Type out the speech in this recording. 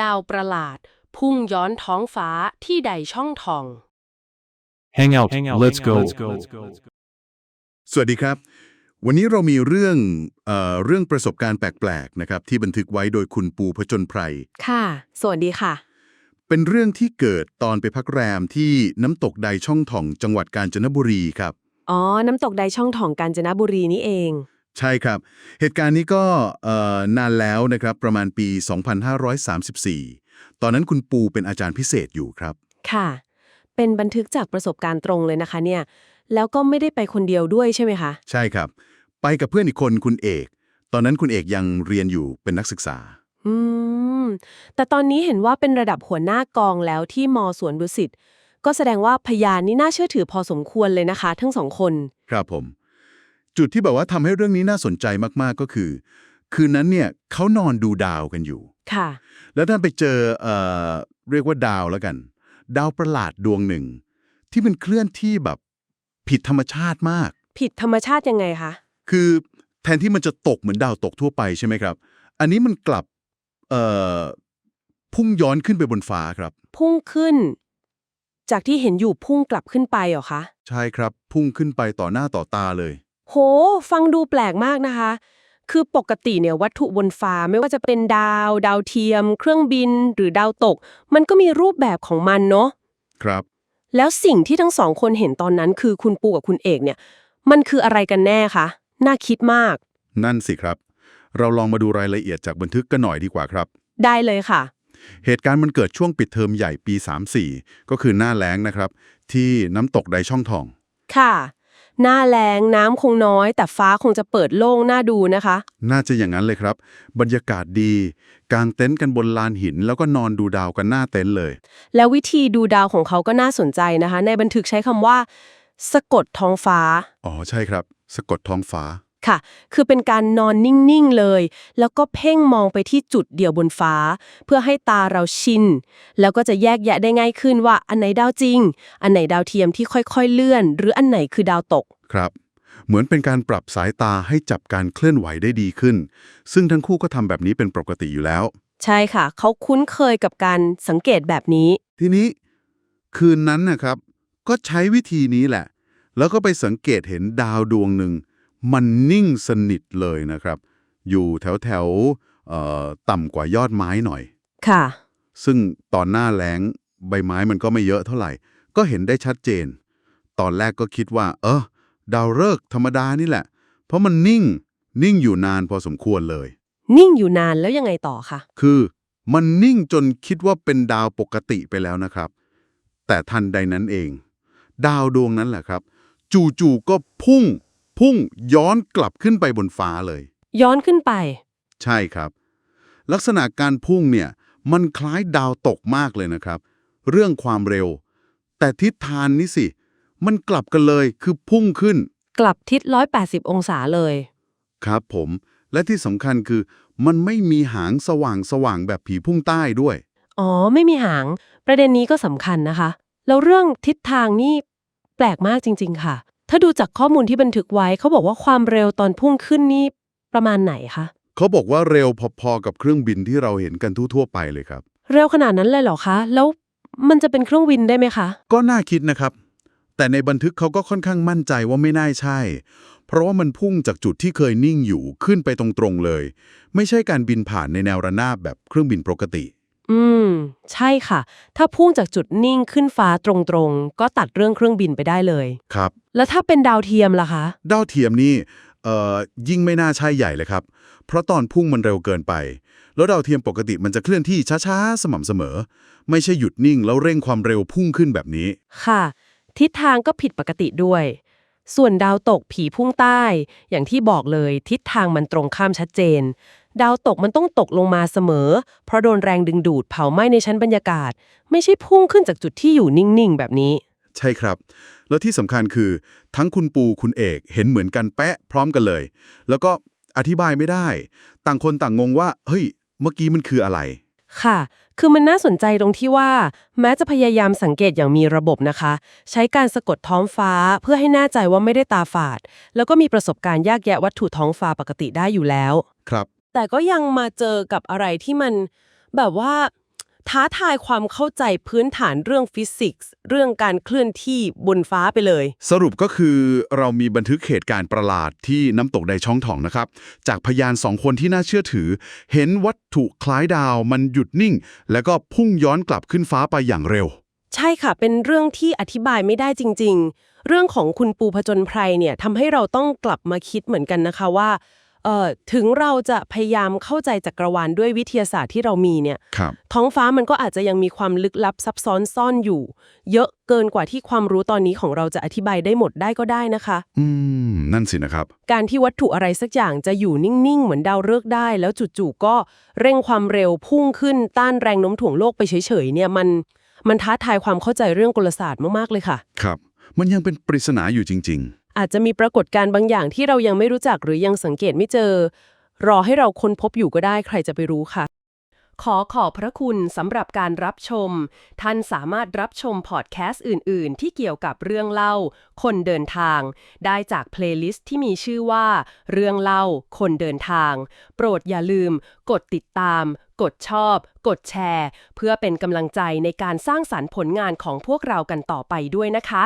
ดาวประหลาด พุ่งย้อนท้องฟ้าที่ใดช่องทอง Hang out. Let's go. สวัสดีครับ วันนี้เรามีเรื่องเอ่อเรื่องประสบการณ์แปลกๆนะครับที่บันทึกไว้โดยคุณปูผจญไพร ค่ะ สวัสดีค่ะ เป็นเรื่องที่เกิดตอนไปพักแรมที่น้ำตกใดช่องถ่องจังหวัดกาญจนบุรีครับ อ๋อ น้ำตกใดช่องถ่องกาญจนบุรีนี่เอง ใช่ครับ เหตุการณ์นี้ก็เอ่อนานแล้วนะครับประมาณปี 2534 ตอนนั้นคุณปูเป็นอาจารย์พิเศษอยู่ครับ ค่ะ เป็นบันทึกจากประสบการณ์ตรงเลยนะคะเนี่ยแล้วก็ไม่ได้ไปคนเดียวด้วยใช่ไหมคะ ใช่ครับ ไปกับเพื่อนอีกคนคุณเอก ตอนนั้นคุณเอกยังเรียนอยู่เป็นนักศึกษา อืม แต่ตอนนี้เห็นว่าเป็นระดับหัวหน้ากองแล้วที่มสวนดุสิตก็แสดงว่าพยานนี่น่าเชื่อถือพอสมควรเลยนะคะ ทั้งสองคน ครับผม จุดที่แบบว่าทำให้เรื่องนี้น่าสนใจมากๆก็คือ คืนนั้นเนี่ยเขานอนดูดาวกันอยู่ ค่ะ แล้วท่านไปเจอเอ่อเรียกว่าดาวแล้วกัน ดาวประหลาดดวงหนึ่ง ที่มันเคลื่อนที่แบบผิดธรรมชาติมาก ผิดธรรมชาติยังไงคะ คือแทนที่มันจะตกเหมือนดาวตกทั่วไปใช่ไหมครับ อันนี้มันกลับเอ่อพุ่งย้อนขึ้นไปบนฟ้าครับ พุ่งขึ้น จากที่เห็นอยู่พุ่งกลับขึ้นไปเหรอคะ ใช่ครับ พุ่งขึ้นไปต่อหน้าต่อตาเลย โห ฟังดูแปลกมากนะคะ คือปกติเนี่ยวัตถุบนฟ้าไม่ว่าจะเป็นดาว ดาวเทียม เครื่องบิน หรือดาวตก มันก็มีรูปแบบของมันเนาะครับ แล้วสิ่งที่ทั้งสองคนเห็นตอนนั้นคือคุณปูกับคุณเอกเนี่ย มันคืออะไรกันแน่คะ น่าคิดมาก นั่นสิครับ เราลองมาดูรายละเอียดจากบันทึกกันหน่อยดีกว่าครับ ได้เลยค่ะ เหตุการณ์มันเกิดช่วงปิดเทอมใหญ่ปี 34 ก็คือหน้าแล้งนะครับ ที่น้ำตกไดช่องทอง ค่ะ หน้าแรงน้ำคงน้อย แต่ฟ้าคงจะเปิดโล่งน่าดูนะคะ น่าจะอย่างนั้นเลยครับ บรรยากาศดีกางเต็นท์กันบนลานหิน แล้วก็นอนดูดาวกันหน้าเต็นท์เลย แล้ววิธีดูดาวของเขาก็น่าสนใจนะคะ ในบันทึกใช้คำว่า สะกดท้องฟ้า อ๋อใช่ครับ สะกดท้องฟ้าค่ะ คือเป็นการนอนนิ่ง ๆ เลย แล้วก็เพ่งมองไปที่จุดเดียวบนฟ้า เพื่อให้ตาเราชิน แล้วก็จะแยกแยะได้ง่ายขึ้นว่าอันไหนดาวจริง อันไหนดาวเทียมที่ค่อย ๆ เลื่อน หรืออันไหนคือดาวตก ครับ เหมือนเป็นการปรับสายตาให้จับการเคลื่อนไหวได้ดีขึ้น ซึ่งทั้งคู่ก็ทำแบบนี้เป็นปกติอยู่แล้ว ใช่ค่ะ เขาคุ้นเคยกับการสังเกตแบบนี้ ทีนี้ คืนนั้นนะครับ ก็ใช้วิธีนี้แหละ แล้วก็ไปสังเกตเห็นดาวดวงหนึ่ง มันนิ่งสนิทเลยนะครับ อยู่แถวแถวๆเอ่อต่ำกว่ายอดไม้หน่อย ค่ะ ซึ่งตอนหน้าแล้งใบไม้มันก็ไม่เยอะเท่าไหร่ ก็เห็นได้ชัดเจน ตอนแรกก็คิดว่า เออ ดาวฤกษ์ธรรมดานี่แหละ เพราะมันนิ่ง นิ่งอยู่นานพอสมควรเลย นิ่งอยู่นานแล้วยังไงต่อคะคือมันนิ่งจนคิดว่าเป็นดาวปกติไปแล้วนะครับ แต่ทันใดนั้นเอง ดาวดวงนั้นแหละครับ จู่ๆก็พุ่ง พุ่งย้อนกลับขึ้นไปบนฟ้าเลย ย้อนขึ้นไป ใช่ครับ ลักษณะการพุ่งเนี่ยมันคล้ายดาวตกมากเลยนะครับ เรื่องความเร็ว แต่ทิศทางนี่สิ มันกลับกันเลยคือพุ่งขึ้น กลับทิศ 180 องศาเลย ครับผม และที่สำคัญคือ มันไม่มีหางสว่างสว่างๆแบบผีพุ่งใต้ด้วย อ๋อ ไม่มีหาง ประเด็นนี้ก็สำคัญนะคะ แล้วเรื่องทิศทางนี่แปลกมากจริง ๆ ค่ะ ถ้าดูจากข้อมูลที่บันทึกไว้ เขาบอกว่าความเร็วตอนพุ่งขึ้นนี่ประมาณไหนคะ เขาบอกว่าเร็วพอๆกับเครื่องบินที่เราเห็นกันทั่วๆไปเลยครับ เร็วขนาดนั้นเลยเหรอคะ แล้วมันจะเป็นเครื่องบินได้ไหมคะ ก็น่าคิดนะครับ แต่ในบันทึกเขาก็ค่อนข้างมั่นใจว่าไม่น่าใช่ เพราะว่ามันพุ่งจากจุดที่เคยนิ่งอยู่ขึ้นไปตรงๆเลย ไม่ใช่การบินผ่านในแนวระนาบแบบเครื่องบินปกติ อืม ใช่ค่ะ ถ้าพุ่งจากจุดนิ่งขึ้นฟ้าตรงๆ ก็ตัดเรื่องเครื่องบินไปได้เลย ครับ แล้วถ้าเป็นดาวเทียมล่ะคะ ดาวเทียมนี่เอ่อยิ่งไม่น่าใช่ใหญ่เลยครับ เพราะตอนพุ่งมันเร็วเกินไป แล้วดาวเทียมปกติมันจะเคลื่อนที่ช้าๆ สม่ำเสมอ ไม่ใช่หยุดนิ่งแล้วเร่งความเร็วพุ่งขึ้นแบบนี้ ค่ะ ทิศทางก็ผิดปกติด้วย ส่วนดาวตกผีพุ่งใต้ อย่างที่บอกเลยทิศทางมันตรงข้ามชัดเจน ดาวตกมันต้องตกลงมาเสมอ เพราะโดนแรงดึงดูดเผาไหม้ในชั้นบรรยากาศ ไม่ใช่พุ่งขึ้นจากจุดที่อยู่นิ่งๆแบบนี้ ใช่ครับ แล้วที่สำคัญคือ ทั้งคุณปูคุณเอกเห็นเหมือนกันแปะพร้อมกันเลย แล้วก็อธิบายไม่ได้ ต่างคนต่างงงว่า เฮ้ย เมื่อกี้มันคืออะไร ค่ะ คือมันน่าสนใจตรงที่ว่า แม้จะพยายามสังเกตอย่างมีระบบนะคะ ใช้การสะกดท้องฟ้าเพื่อให้แน่ใจว่าไม่ได้ตาฝาด แล้วก็มีประสบการณ์แยกแยะวัตถุท้องฟ้าปกติได้อยู่แล้ว ครับ แต่ก็ยังมาเจอกับอะไรที่มันแบบว่า ท้าทายความเข้าใจพื้นฐานเรื่องฟิสิกส์ เรื่องการเคลื่อนที่บนฟ้าไปเลย สรุปก็คือเรามีบันทึกเหตุการณ์ประหลาดที่น้ำตกไดช่องถ่องนะครับ จากพยานสองคนที่น่าเชื่อถือ เห็นวัตถุคล้ายดาวมันหยุดนิ่ง แล้วก็พุ่งย้อนกลับขึ้นฟ้าไปอย่างเร็ว ใช่ค่ะ เป็นเรื่องที่อธิบายไม่ได้จริง ๆ เรื่องของคุณปูผจญภัยเนี่ยทำให้เราต้องกลับมาคิดเหมือนกันนะคะว่าเอ่อถึงเราจะพยายามเข้าใจจักรวาลด้วยวิทยาศาสตร์ที่เรามีเนี่ยครับท้องฟ้ามันก็อาจจะยังมีความลึกลับซับซ้อนซ่อนอยู่ เยอะเกินกว่าที่ความรู้ตอนนี้ของเราจะอธิบายได้หมดได้ก็ได้นะคะ อืม นั่นสินะครับ การที่วัตถุอะไรสักอย่างจะอยู่นิ่ง ๆ เหมือนดาวฤกษ์ได้ แล้วจู่ๆก็เร่งความเร็วพุ่งขึ้นต้านแรงโน้มถ่วงโลกไปเฉยๆเนี่ยมันมันท้าทายความเข้าใจเรื่องกลศาสตร์มากๆเลยค่ะ ครับ มันยังเป็นปริศนาอยู่จริงอาจจะมีปรากฏการณ์บางอย่างที่เรายังไม่รู้จักหรือยังสังเกตไม่เจอ รอให้เราค้นพบอยู่ก็ได้ใครจะไปรู้ค่ะ ขอขอบพระคุณสำหรับการรับชม ท่านสามารถรับชมพอดแคสต์อื่น ๆ ที่เกี่ยวกับเรื่องเล่า คนเดินทาง ได้จากเพลย์ลิสต์ที่มีชื่อว่า เรื่องเล่า คนเดินทาง โปรดอย่าลืม กดติดตาม กดชอบ กดแชร์ เพื่อเป็นกำลังใจในการสร้างสรรค์ผลงานของพวกเรากันต่อไปด้วยนะคะ